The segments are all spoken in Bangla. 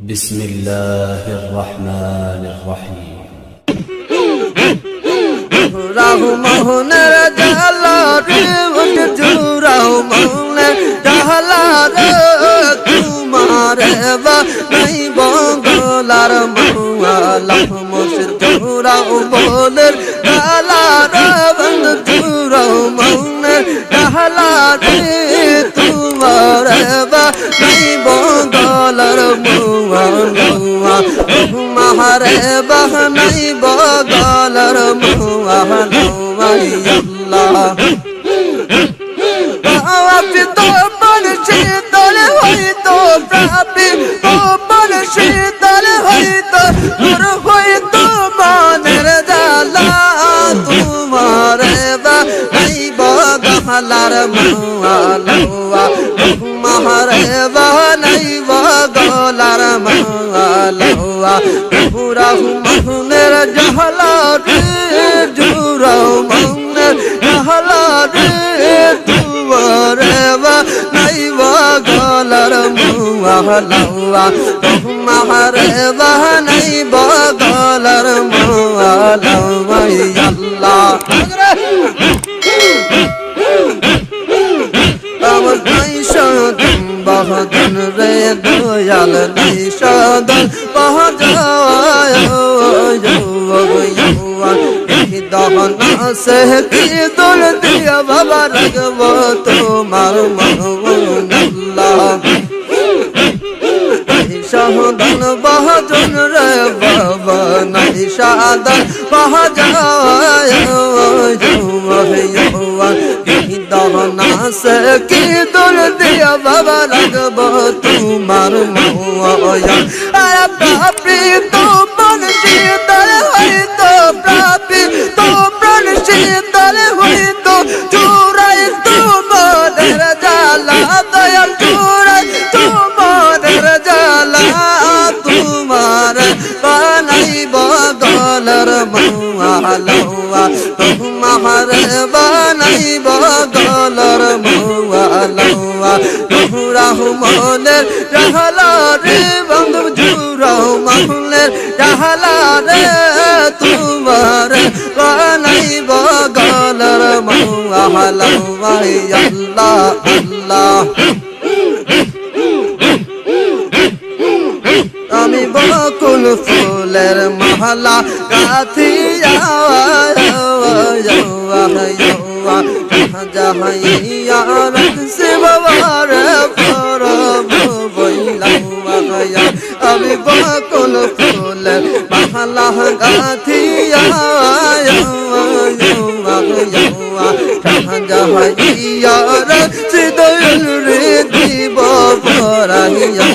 بسم الله الرحمن الرحيم রহমনের জালারে উঠে রহমনের জালারে তোমারে বা নাই বগলার মৌলা মুর্শিদ রহমনের জালারে বন্ধ রহমনের জালারে তোমারে বা নাই বগলার মৌলা মাহারে বহনাই বগলার মহানবাই আল্লাহ আপনি তো মন শীতল হইতো প্রাপি তো মন হইতো বগলার মহানবা মাহারে বহনাই বগলার মহানবা পুরা মহনের জহলা রে জুরা মহনের জহলা রে তুয়ারে বা নাই বা গলার মুআলাওয়া মাহারে বা নাই বা দয়াল সদন বাহাজায় সে দোল দিয়া বাবা রাগব তোমার আল্লাহ শাহদান বাহাজন রে বাবা নাই শাহদান বাহাজায় দহনা সে কি দোল দিয়া বাবা রাগব তোমার মহয়া আরে বাপরে তো মন শীতল হইতো প্রাপি তো প্রাণ শীতল হইতো চূড়াই তোমাদের জালা দয়াল চূড়াই তোমাদের জালা তোমার বানাইব গলার মৌয়ালওয়া তোমার বানাইব গলার মৌয়ালওয়া রহমানের রহলা রে, বন্ধু জুরাও মাহলের রহলা তোমার বানাইব গলার মৌয়ালওয়া আল্লাহ আল্লাহ। আমি বকুল ফুলের মহলা গাথিয়া যাহাইয়া সে বাবার আমি বকুল ফুলের মহলা গাথিয়া। যাহাইয়া সে দয়াল রে দিব পরাইয়া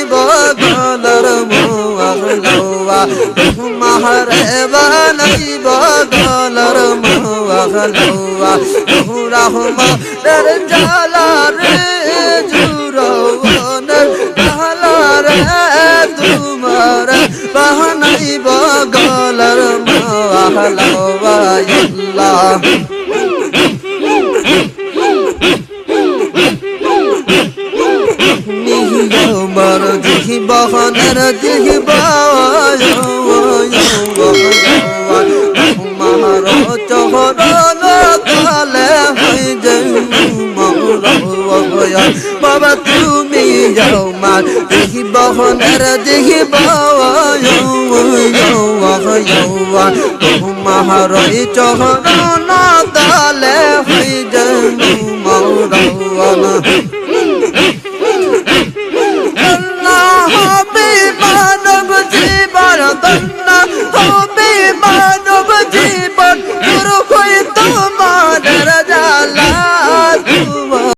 বানাইব গলার মোয়া মাহরে বানাইব গলার মোয়া রহমানের জালা রে জুরনের জালা রে তোমার বাহানাইব গলার মাহলাওয়া আল্লাহ দিহি মার চহর কালে হয়ে যায় বাবা তুমি যাও মার দিহি বহনের দিহি তোমার চহর না কালে হয়ে যায় মৌরওয়ানা 嗯